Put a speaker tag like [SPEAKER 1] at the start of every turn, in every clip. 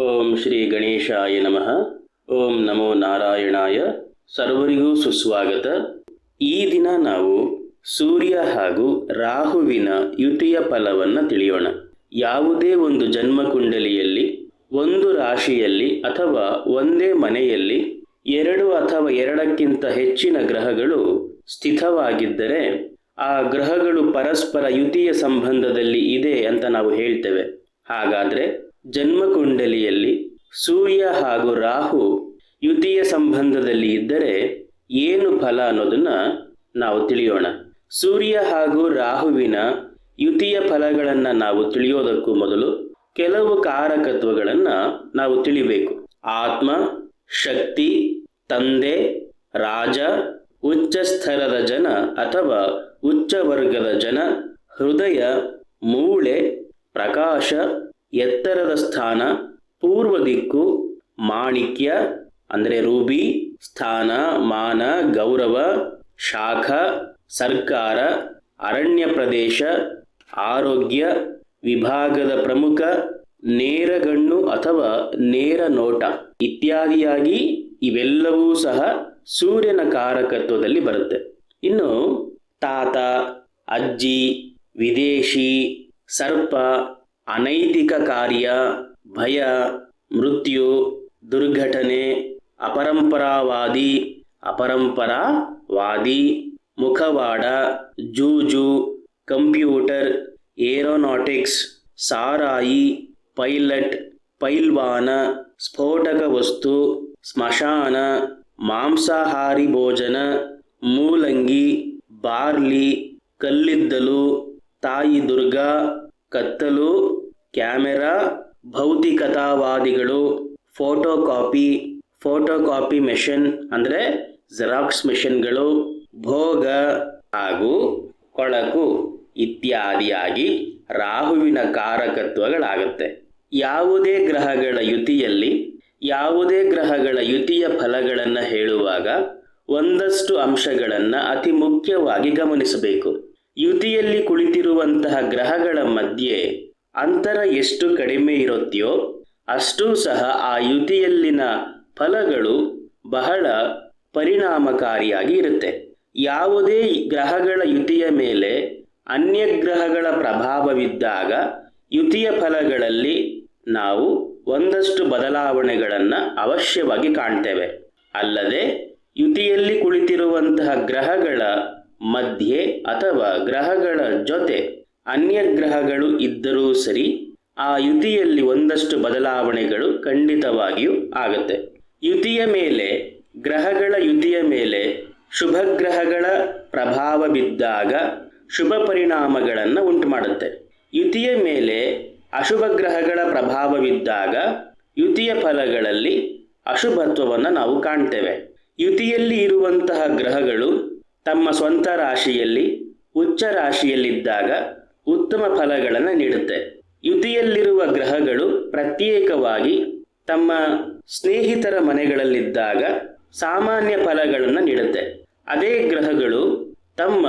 [SPEAKER 1] ಓಂ ಶ್ರೀ ಗಣೇಶಾಯ ನಮಃ. ಓಂ ನಮೋ ನಾರಾಯಣಾಯ. ಸರ್ವರಿಗೂ ಸುಸ್ವಾಗತ. ಈ ದಿನ ನಾವು ಸೂರ್ಯ ಹಾಗೂ ರಾಹುವಿನ ಯುತಿಯ ಫಲವನ್ನು ತಿಳಿಯೋಣ. ಯಾವುದೇ ಒಂದು ಜನ್ಮ ಕುಂಡಲಿಯಲ್ಲಿ ಒಂದು ರಾಶಿಯಲ್ಲಿ ಅಥವಾ ಒಂದೇ ಮನೆಯಲ್ಲಿ, ಎರಡು ಅಥವಾ ಎರಡಕ್ಕಿಂತ ಹೆಚ್ಚಿನ ಗ್ರಹಗಳು ಸ್ಥಿತವಾಗಿದ್ದರೆ, ಆ ಗ್ರಹಗಳು ಪರಸ್ಪರ ಯುತಿಯ ಸಂಬಂಧದಲ್ಲಿ ಇದೆ ಅಂತ ನಾವು ಹೇಳ್ತೇವೆ. ಹಾಗಾದ್ರೆ ಜನ್ಮಕುಂಡಲಿಯಲ್ಲಿ ಸೂರ್ಯ ಹಾಗೂ ರಾಹು ಯುತಿಯ ಸಂಬಂಧದಲ್ಲಿ ಇದ್ದರೆ ಏನು ಫಲ ಅನ್ನೋದನ್ನ ನಾವು ತಿಳಿಯೋಣ. ಸೂರ್ಯ ಹಾಗೂ ರಾಹುವಿನ ಯುತಿಯ ಫಲಗಳನ್ನು ನಾವು ತಿಳಿಯೋದಕ್ಕೂ ಮೊದಲು ಕೆಲವು ಕಾರಕತ್ವಗಳನ್ನು ನಾವು ತಿಳಿಬೇಕು. ಆತ್ಮ, ಶಕ್ತಿ, ತಂದೆ, ರಾಜ, ಉಚ್ಚ ಸ್ಥರದ ಜನ ಅಥವಾ ಉಚ್ಚ ವರ್ಗದ ಜನ, ಹೃದಯ, ಮೂಳೆ, ಪ್ರಕಾಶ ಎತ್ತರದ ಸ್ಥಾನ, ಪೂರ್ವ ದಿಕ್ಕು, ಮಾಣಿಕ್ಯ, ಅಂದರೆ ರೂಬಿ, ಸ್ಥಾನ, ಮಾನ, ಗೌರವ, ಶಾಖ, ಸರ್ಕಾರ, ಅರಣ್ಯ ಪ್ರದೇಶ, ಆರೋಗ್ಯ, ವಿಭಾಗದ ಪ್ರಮುಖ ನೇರಗಣ್ಣು ಅಥವಾ ನೇರ ನೋಟ ಇತ್ಯಾದಿಯಾಗಿ ಇವೆಲ್ಲವೂ ಸಹ ಸೂರ್ಯನ ಕಾರಕತ್ವದಲ್ಲಿ ಬರುತ್ತೆ. ಇನ್ನು ತಾತ, ಅಜ್ಜಿ, ವಿದೇಶಿ, ಸರ್ಪ ಅನೈತಿಕ ಕಾರ್ಯ, ಭಯ, ಮೃತ್ಯು, ದುರ್ಘಟನೆ, ಅಪರಂಪರಾವಾದಿ ಅಪರಂಪರಾವಾದಿ, ಮುಖವಾಡ, ಜೂಜು, ಕಂಪ್ಯೂಟರ್, ಏರೋನಾಟಿಕ್ಸ್, ಸಾರಾಯಿ, ಪೈಲಟ್, ಪೈಲ್ವಾನ, ಸ್ಫೋಟಕ ವಸ್ತು, ಸ್ಮಶಾನ, ಮಾಂಸಾಹಾರಿ ಭೋಜನ, ಮೂಲಂಗಿ, ಬಾರ್ಲಿ, ಕಲ್ಲಿದ್ದಲು, ತಾಯಿ ದುರ್ಗಾ ಕತ್ತಲು, camera, ಭೌತಿಕತಾವಾದಿಗಳು photo copy photo copy machine ಅಂದರೆ ಜೆರಾಕ್ಸ್ ಮೆಷಿನ್ಗಳು, ಭೋಗ ಹಾಗೂ ಕೊಳಕು ಇತ್ಯಾದಿಯಾಗಿ ರಾಹುವಿನ ಕಾರಕತ್ವಗಳಾಗುತ್ತೆ. ಯಾವುದೇ ಗ್ರಹಗಳ ಯುತಿಯಲ್ಲಿ, ಯಾವುದೇ ಗ್ರಹಗಳ ಯುತಿಯ ಫಲಗಳನ್ನು ಹೇಳುವಾಗ ಒಂದಷ್ಟು ಅಂಶಗಳನ್ನು ಅತಿ ಮುಖ್ಯವಾಗಿ ಗಮನಿಸಬೇಕು. ಯುತಿಯಲ್ಲಿ ಕುಳಿತಿರುವಂತಹ ಗ್ರಹಗಳ ಮಧ್ಯೆ ಅಂತರ ಎಷ್ಟು ಕಡಿಮೆ ಇರುತ್ತೆಯೋ ಅಷ್ಟೂ ಸಹ ಆ ಯುತಿಯಲ್ಲಿನ ಫಲಗಳು ಬಹಳ ಪರಿಣಾಮಕಾರಿಯಾಗಿ ಇರುತ್ತೆ. ಯಾವುದೇ ಗ್ರಹಗಳ ಯುತಿಯ ಮೇಲೆ ಅನ್ಯ ಗ್ರಹಗಳ ಪ್ರಭಾವವಿದ್ದಾಗ ಯುತಿಯ ಫಲಗಳಲ್ಲಿ ನಾವು ಒಂದಷ್ಟು ಬದಲಾವಣೆಗಳನ್ನು ಅವಶ್ಯವಾಗಿ ಕಾಣ್ತೇವೆ. ಅಲ್ಲದೆ ಯುತಿಯಲ್ಲಿ ಕುಳಿತಿರುವಂತಹ ಗ್ರಹಗಳ ಮಧ್ಯೆ ಅಥವಾ ಗ್ರಹಗಳ ಜೊತೆ ಅನ್ಯ ಗ್ರಹಗಳು ಇದ್ದರೂ ಸರಿ, ಆ ಯುತಿಯಲ್ಲಿ ಒಂದಷ್ಟು ಬದಲಾವಣೆಗಳು ಖಂಡಿತವಾಗಿಯೂ ಆಗುತ್ತೆ. ಯುತಿಯ ಮೇಲೆ, ಗ್ರಹಗಳ ಯುತಿಯ ಮೇಲೆ ಶುಭ ಗ್ರಹಗಳ ಪ್ರಭಾವ ಬಿದ್ದಾಗ ಶುಭ ಪರಿಣಾಮಗಳನ್ನು ಉಂಟು ಮಾಡುತ್ತೆ ಯುತಿಯ ಮೇಲೆ ಅಶುಭ ಗ್ರಹಗಳ ಪ್ರಭಾವವಿದ್ದಾಗ ಯುತಿಯ ಫಲಗಳಲ್ಲಿ ಅಶುಭತ್ವವನ್ನು ನಾವು ಕಾಣ್ತೇವೆ. ಯುತಿಯಲ್ಲಿ ಇರುವಂತಹ ಗ್ರಹಗಳು ತಮ್ಮ ಸ್ವಂತ ರಾಶಿಯಲ್ಲಿ, ಉಚ್ಚ ರಾಶಿಯಲ್ಲಿದ್ದಾಗ ಉತ್ತಮ ಫಲಗಳನ್ನು ನೀಡುತ್ತೆ. ಯುತಿಯಲ್ಲಿರುವ ಗ್ರಹಗಳು ಪ್ರತ್ಯೇಕವಾಗಿ ತಮ್ಮ ಸ್ನೇಹಿತರ ಮನೆಗಳಲ್ಲಿದ್ದಾಗ ಸಾಮಾನ್ಯ ಫಲಗಳನ್ನು ನೀಡುತ್ತೆ. ಅದೇ ಗ್ರಹಗಳು ತಮ್ಮ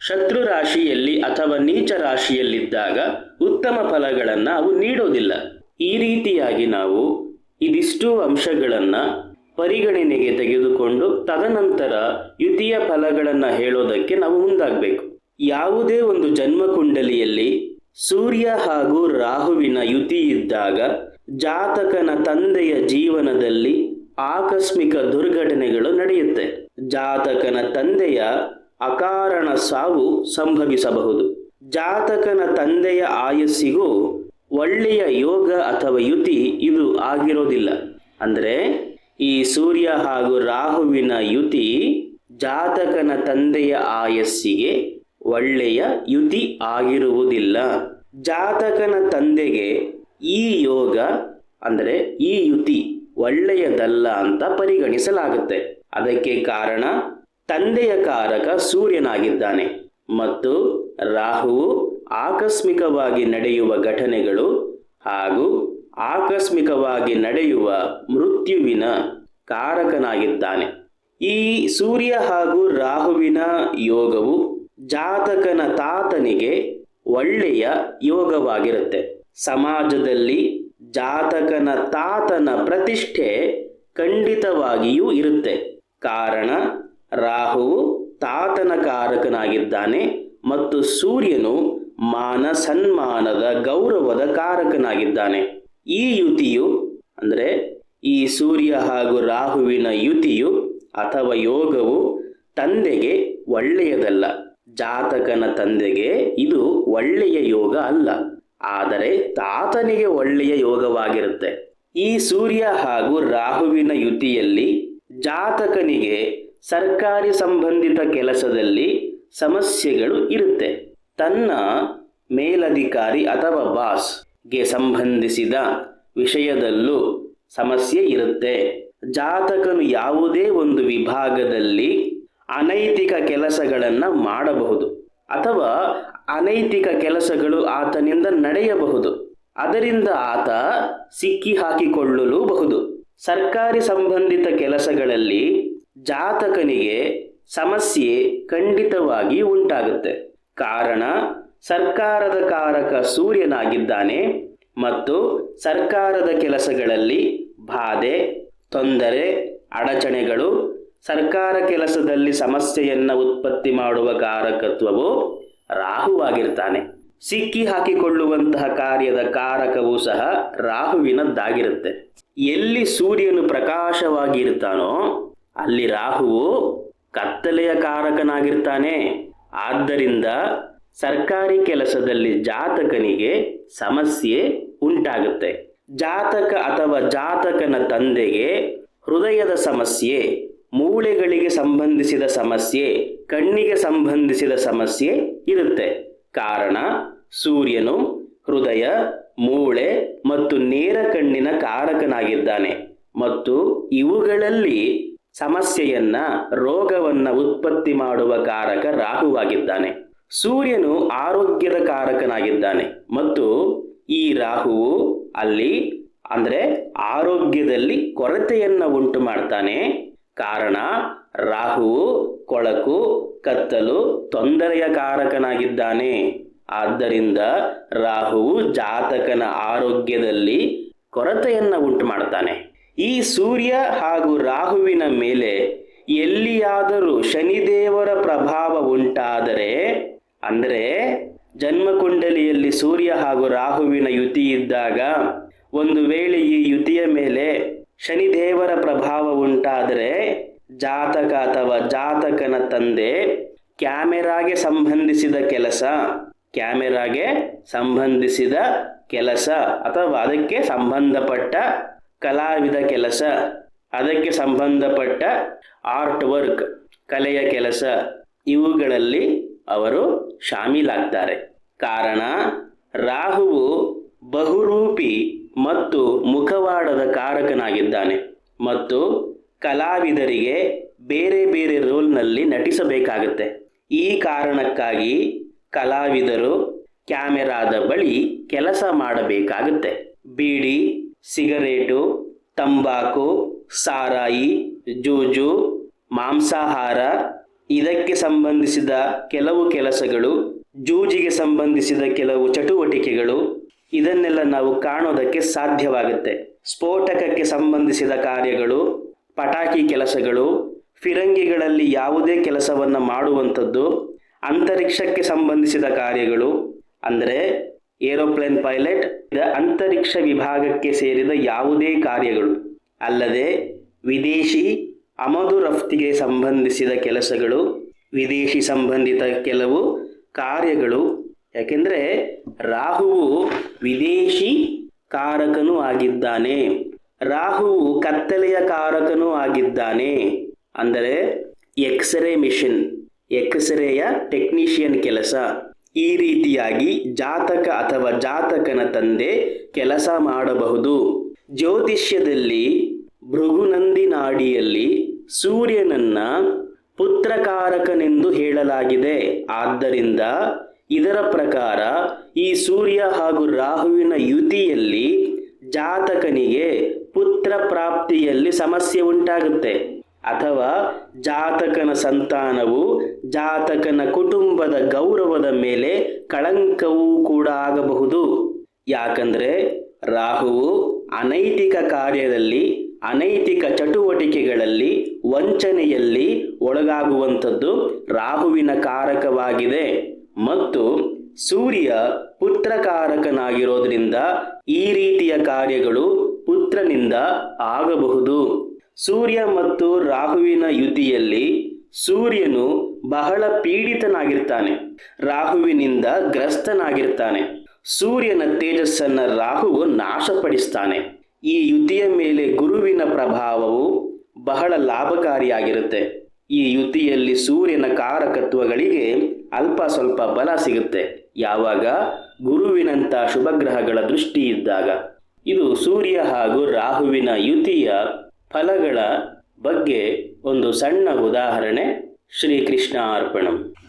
[SPEAKER 1] ಶತ್ರು ರಾಶಿಯಲ್ಲಿ ಅಥವಾ ನೀಚ ರಾಶಿಯಲ್ಲಿದ್ದಾಗ ಉತ್ತಮ ಫಲಗಳನ್ನು ಅವು ನೀಡೋದಿಲ್ಲ. ಈ ರೀತಿಯಾಗಿ ನಾವು ಇದಿಷ್ಟು ಅಂಶಗಳನ್ನು ಪರಿಗಣನೆಗೆ ತೆಗೆದುಕೊಂಡು ತದನಂತರ ಯುತಿಯ ಫಲಗಳನ್ನು ಹೇಳೋದಕ್ಕೆ ನಾವು ಮುಂದಾಗಬೇಕು. ಯಾವುದೇ ಒಂದು ಜನ್ಮಕುಂಡಲಿಯಲ್ಲಿ ಸೂರ್ಯ ಹಾಗೂ ರಾಹುವಿನ ಯುತಿ ಇದ್ದಾಗ ಜಾತಕನ ತಂದೆಯ ಜೀವನದಲ್ಲಿ ಆಕಸ್ಮಿಕ ದುರ್ಘಟನೆಗಳು ನಡೆಯುತ್ತೆ. ಜಾತಕನ ತಂದೆಯ ಅಕಾರಣ ಸಾವು ಸಂಭವಿಸಬಹುದು. ಜಾತಕನ ತಂದೆಯ ಆಯಸ್ಸಿಗೂ ಒಳ್ಳೆಯ ಯೋಗ ಅಥವಾ ಯುತಿ ಇದು ಆಗಿರೋದಿಲ್ಲ. ಅಂದರೆ ಈ ಸೂರ್ಯ ಹಾಗೂ ರಾಹುವಿನ ಯುತಿ ಜಾತಕನ ತಂದೆಯ ಆಯಸ್ಸಿಗೆ ಒಳ್ಳೆಯ ಯುತಿ ಆಗಿರುವುದಿಲ್ಲ. ಜಾತಕನ ತಂದೆಗೆ ಈ ಯೋಗ ಅಂದರೆ ಈ ಯುತಿ ಒಳ್ಳೆಯದಲ್ಲ ಅಂತ ಪರಿಗಣಿಸಲಾಗುತ್ತೆ. ಅದಕ್ಕೆ ಕಾರಣ ತಂದೆಯ ಕಾರಕ ಸೂರ್ಯನಾಗಿದ್ದಾನೆ ಮತ್ತು ರಾಹುವು ಆಕಸ್ಮಿಕವಾಗಿ ನಡೆಯುವ ಘಟನೆಗಳು ಹಾಗೂ ಆಕಸ್ಮಿಕವಾಗಿ ನಡೆಯುವ ಮೃತ್ಯುವಿನ ಕಾರಕನಾಗಿದ್ದಾನೆ. ಈ ಸೂರ್ಯ ಹಾಗೂ ರಾಹುವಿನ ಯೋಗವು ಜಾತಕನ ತಾತನಿಗೆ ಒಳ್ಳೆಯ ಯೋಗವಾಗಿರುತ್ತೆ. ಸಮಾಜದಲ್ಲಿ ಜಾತಕನ ತಾತನ ಪ್ರತಿಷ್ಠೆ ಖಂಡಿತವಾಗಿಯೂ ಇರುತ್ತೆ. ಕಾರಣ, ರಾಹುವು ತಾತನ ಕಾರಕನಾಗಿದ್ದಾನೆ ಮತ್ತು ಸೂರ್ಯನು ಮಾನ ಸನ್ಮಾನದ ಗೌರವದ ಕಾರಕನಾಗಿದ್ದಾನೆ. ಈ ಯುತಿಯು ಅಂದರೆ ಈ ಸೂರ್ಯ ಹಾಗೂ ರಾಹುವಿನ ಯುತಿಯು ಅಥವಾ ಯೋಗವು ತಂದೆಗೆ ಒಳ್ಳೆಯದಲ್ಲ. ಜಾತಕನ ತಂದೆಗೆ ಇದು ಒಳ್ಳೆಯ ಯೋಗ ಅಲ್ಲ. ಆದರೆ ತಾತನಿಗೆ ಒಳ್ಳೆಯ ಯೋಗವಾಗಿರುತ್ತೆ. ಈ ಸೂರ್ಯ ಹಾಗೂ ರಾಹುವಿನ ಯುತಿಯಲ್ಲಿ ಜಾತಕನಿಗೆ ಸರ್ಕಾರಿ ಸಂಬಂಧಿತ ಕೆಲಸದಲ್ಲಿ ಸಮಸ್ಯೆಗಳು ಇರುತ್ತೆ. ತನ್ನ ಮೇಲಧಿಕಾರಿ ಅಥವಾ ಬಾಸ್ಗೆ ಸಂಬಂಧಿಸಿದ ವಿಷಯದಲ್ಲೂ ಸಮಸ್ಯೆ ಇರುತ್ತೆ. ಜಾತಕನು ಯಾವುದೇ ಒಂದು ವಿಭಾಗದಲ್ಲಿ ಅನೈತಿಕ ಕೆಲಸಗಳನ್ನು ಮಾಡಬಹುದು. ಅಥವಾ ಅನೈತಿಕ ಕೆಲಸಗಳು ಆತನಿಂದ ನಡೆಯಬಹುದು. ಅದರಿಂದ ಆತ ಸಿಕ್ಕಿ ಹಾಕಿಕೊಳ್ಳಲೂಬಹುದು. ಸರ್ಕಾರಿ ಸಂಬಂಧಿತ ಕೆಲಸಗಳಲ್ಲಿ ಜಾತಕನಿಗೆ ಸಮಸ್ಯೆ ಖಂಡಿತವಾಗಿ ಉಂಟಾಗುತ್ತೆ. ಕಾರಣ, ಸರ್ಕಾರದ ಕಾರಕ ಸೂರ್ಯನಾಗಿದ್ದಾನೆ. ಮತ್ತು ಸರ್ಕಾರದ ಕೆಲಸಗಳಲ್ಲಿ ಬಾಧೆ, ತೊಂದರೆ, ಅಡಚಣೆಗಳು, ಸರ್ಕಾರ ಕೆಲಸದಲ್ಲಿ ಸಮಸ್ಯೆಯನ್ನು ಉತ್ಪತ್ತಿ ಮಾಡುವ ಕಾರಕತ್ವವು ರಾಹುವಾಗಿರ್ತಾನೆ ಸಿಕ್ಕಿ ಹಾಕಿಕೊಳ್ಳುವಂತಹ ಕಾರ್ಯದ ಕಾರಕವೂ ಸಹ ರಾಹುವಿನದ್ದಾಗಿರುತ್ತೆ. ಎಲ್ಲಿ ಸೂರ್ಯನು ಪ್ರಕಾಶವಾಗಿರ್ತಾನೋ ಅಲ್ಲಿ ರಾಹುವು ಕತ್ತಲೆಯ ಕಾರಕನಾಗಿರ್ತಾನೆ. ಆದ್ದರಿಂದ ಸರ್ಕಾರಿ ಕೆಲಸದಲ್ಲಿ ಜಾತಕನಿಗೆ ಸಮಸ್ಯೆ ಉಂಟಾಗುತ್ತೆ. ಜಾತಕ ಅಥವಾ ಜಾತಕನ ತಂದೆಗೆ ಹೃದಯದ ಸಮಸ್ಯೆ, ಮೂಳೆಗಳಿಗೆ ಸಂಬಂಧಿಸಿದ ಸಮಸ್ಯೆ, ಕಣ್ಣಿಗೆ ಸಂಬಂಧಿಸಿದ ಸಮಸ್ಯೆ ಇರುತ್ತೆ. ಕಾರಣ, ಸೂರ್ಯನು ಹೃದಯ, ಮೂಳೆ ಮತ್ತು ನೇರ ಕಣ್ಣಿನ ಕಾರಕನಾಗಿದ್ದಾನೆ ಮತ್ತು ಇವುಗಳಲ್ಲಿ ಸಮಸ್ಯೆಯನ್ನ ರೋಗವನ್ನ ಉತ್ಪತ್ತಿ ಮಾಡುವ ಕಾರಕ ರಾಹುವಾಗಿದ್ದಾನೆ. ಸೂರ್ಯನು ಆರೋಗ್ಯದ ಕಾರಕನಾಗಿದ್ದಾನೆ ಮತ್ತು ಈ ರಾಹುವು ಅಲ್ಲಿ ಅಂದರೆ ಆರೋಗ್ಯದಲ್ಲಿ ಕೊರತೆಯನ್ನು ಉಂಟು ಮಾಡ್ತಾನೆ. ಕಾರಣ ರಾಹುವು ಕೊಳಕು, ಕತ್ತಲು, ತೊಂದರೆಯ ಕಾರಕನಾಗಿದ್ದಾನೆ. ಆದ್ದರಿಂದ ರಾಹುವು ಜಾತಕನ ಆರೋಗ್ಯದಲ್ಲಿ ಕೊರತೆಯನ್ನು ಉಂಟು ಮಾಡ್ತಾನೆ. ಈ ಸೂರ್ಯ ಹಾಗೂ ರಾಹುವಿನ ಮೇಲೆ ಎಲ್ಲಿಯಾದರೂ ಶನಿದೇವರ ಪ್ರಭಾವ ಉಂಟಾದರೆ ಅಂದರೆ ಜನ್ಮಕುಂಡಲಿಯಲ್ಲಿ ಸೂರ್ಯ ಹಾಗೂ ರಾಹುವಿನ ಯುತಿ ಇದ್ದಾಗ ಒಂದು ವೇಳೆ ಈ ಯುತಿಯ ಮೇಲೆ ಶನಿದೇವರ ಪ್ರಭಾವ ಉಂಟಾದರೆ ಜಾತಕ ಅಥವಾ ಜಾತಕನ ತಂದೆ ಕ್ಯಾಮೆರಾಗೆ ಸಂಬಂಧಿಸಿದ ಕೆಲಸ, ಕ್ಯಾಮೆರಾಗೆ ಸಂಬಂಧಿಸಿದ ಕೆಲಸ ಅಥವಾ ಅದಕ್ಕೆ ಸಂಬಂಧಪಟ್ಟ ಕಲಾವಿದ ಕೆಲಸ, ಅದಕ್ಕೆ ಸಂಬಂಧಪಟ್ಟ ಆರ್ಟ್ ವರ್ಕ್ ಕಲೆಯ ಕೆಲಸ, ಇವುಗಳಲ್ಲಿ ಅವರು ಶಾಮೀಲಾಗ್ತಾರೆ. ಕಾರಣ, ರಾಹುವು ಬಹುರೂಪಿ ಮತ್ತು ಮುಖವಾಡದ ಕಾರಕನಾಗಿದ್ದಾನೆ ಮತ್ತು ಕಲಾವಿದರಿಗೆ ಬೇರೆ ಬೇರೆ ರೋಲ್ನಲ್ಲಿ ನಟಿಸಬೇಕಾಗುತ್ತೆ. ಈ ಕಾರಣಕ್ಕಾಗಿ ಕಲಾವಿದರು ಕ್ಯಾಮೆರಾದ ಬಳಿ ಕೆಲಸ ಮಾಡಬೇಕಾಗುತ್ತೆ. ಬೀಡಿ, ಸಿಗರೇಟು, ತಂಬಾಕು, ಸಾರಾಯಿ, ಜೂಜು, ಮಾಂಸಾಹಾರ ಇದಕ್ಕೆ ಸಂಬಂಧಿಸಿದ ಕೆಲವು ಕೆಲಸಗಳು, ಜೂಜಿಗೆ ಸಂಬಂಧಿಸಿದ ಕೆಲವು ಚಟುವಟಿಕೆಗಳು, ಇದನ್ನೆಲ್ಲ ನಾವು ಕಾಣೋದಕ್ಕೆ ಸಾಧ್ಯವಾಗುತ್ತೆ. ಸ್ಫೋಟಕಕ್ಕೆ ಸಂಬಂಧಿಸಿದ ಕಾರ್ಯಗಳು, ಪಟಾಕಿ ಕೆಲಸಗಳು, ಫಿರಂಗಿಗಳಲ್ಲಿ ಯಾವುದೇ ಕೆಲಸವನ್ನು ಮಾಡುವಂಥದ್ದು, ಅಂತರಿಕ್ಷಕ್ಕೆ ಸಂಬಂಧಿಸಿದ ಕಾರ್ಯಗಳು, ಅಂದರೆ ಏರೋಪ್ಲೇನ್ ಪೈಲಟ್ ಅಂತರಿಕ್ಷ ವಿಭಾಗಕ್ಕೆ ಸೇರಿದ ಯಾವುದೇ ಕಾರ್ಯಗಳು, ಅಲ್ಲದೆ ವಿದೇಶಿ ಆಮದು ರಫ್ತಿಗೆ ಸಂಬಂಧಿಸಿದ ಕೆಲಸಗಳು, ವಿದೇಶಿ ಸಂಬಂಧಿತ ಕೆಲವು ಕಾರ್ಯಗಳು, ಯಾಕೆಂದರೆ ರಾಹುವು ವಿದೇಶಿ ಕಾರಕನೂ ಆಗಿದ್ದಾನೆ. ರಾಹುವು ಕತ್ತಲೆಯ ಕಾರಕನೂ ಆಗಿದ್ದಾನೆ. ಅಂದರೆ ಎಕ್ಸ್ರೇ ಮಿಷನ್ ಎಕ್ಸ್ರೇಯ ಟೆಕ್ನಿಷಿಯನ್ ಕೆಲಸ. ಈ ರೀತಿಯಾಗಿ ಜಾತಕ ಅಥವಾ ಜಾತಕನ ತಂದೆ ಕೆಲಸ ಮಾಡಬಹುದು. ಜ್ಯೋತಿಷ್ಯದಲ್ಲಿ ಭೃಗುನಂದಿ ನಾಡಿಯಲ್ಲಿ ಸೂರ್ಯನನ್ನ ಪುತ್ರಕಾರಕನೆಂದು ಹೇಳಲಾಗಿದೆ. ಆದ್ದರಿಂದ ಇದರ ಪ್ರಕಾರ ಈ ಸೂರ್ಯ ಹಾಗೂ ರಾಹುವಿನ ಯುತಿಯಲ್ಲಿ ಜಾತಕನಿಗೆ ಪುತ್ರ ಪ್ರಾಪ್ತಿಯಲ್ಲಿ ಸಮಸ್ಯೆ ಉಂಟಾಗುತ್ತೆ. ಅಥವಾ ಜಾತಕನ ಸಂತಾನವು ಜಾತಕನ ಕುಟುಂಬದ ಗೌರವದ ಮೇಲೆ ಕಳಂಕವೂ ಕೂಡ ಆಗಬಹುದು. ಯಾಕಂದ್ರೆ ರಾಹುವು ಅನೈತಿಕ ಕಾರ್ಯದಲ್ಲಿ, ಅನೈತಿಕ ಚಟುವಟಿಕೆಗಳಲ್ಲಿ ವಂಚನೆಯಲ್ಲಿ ಒಳಗಾಗುವಂಥದ್ದು ರಾಹುವಿನ ಕಾರಕವಾಗಿದೆ. ಮತ್ತು ಸೂರ್ಯ ಪುತ್ರಕಾರಕನಾಗಿರೋದ್ರಿಂದ ಈ ರೀತಿಯ ಕಾರ್ಯಗಳು ಪುತ್ರನಿಂದ ಆಗಬಹುದು. ಸೂರ್ಯ ಮತ್ತು ರಾಹುವಿನ ಯುತಿಯಲ್ಲಿ ಸೂರ್ಯನು ಬಹಳ ಪೀಡಿತನಾಗಿರ್ತಾನೆ. ರಾಹುವಿನಿಂದ ಗ್ರಸ್ತನಾಗಿರ್ತಾನೆ. ಸೂರ್ಯನ ತೇಜಸ್ಸನ್ನ ರಾಹುವು ನಾಶಪಡಿಸ್ತಾನೆ. ಈ ಯುತಿಯ ಮೇಲೆ ಗುರುವಿನ ಪ್ರಭಾವವು ಬಹಳ ಲಾಭಕಾರಿಯಾಗಿರುತ್ತೆ. ಈ ಯುತಿಯಲ್ಲಿ ಸೂರ್ಯನ ಕಾರಕತ್ವಗಳಿಗೆ ಅಲ್ಪ ಸ್ವಲ್ಪ ಬಲ ಸಿಗುತ್ತೆ. ಯಾವಾಗ? ಗುರುವಿನಂಥ ಶುಭಗ್ರಹಗಳ ದೃಷ್ಟಿ ಇದ್ದಾಗ. ಇದು ಸೂರ್ಯ ಹಾಗೂ ರಾಹುವಿನ ಯುತಿಯ ಫಲಗಳ ಬಗ್ಗೆ ಒಂದು ಸಣ್ಣ ಉದಾಹರಣೆ ಶ್ರೀಕೃಷ್ಣ ಅರ್ಪಣಂ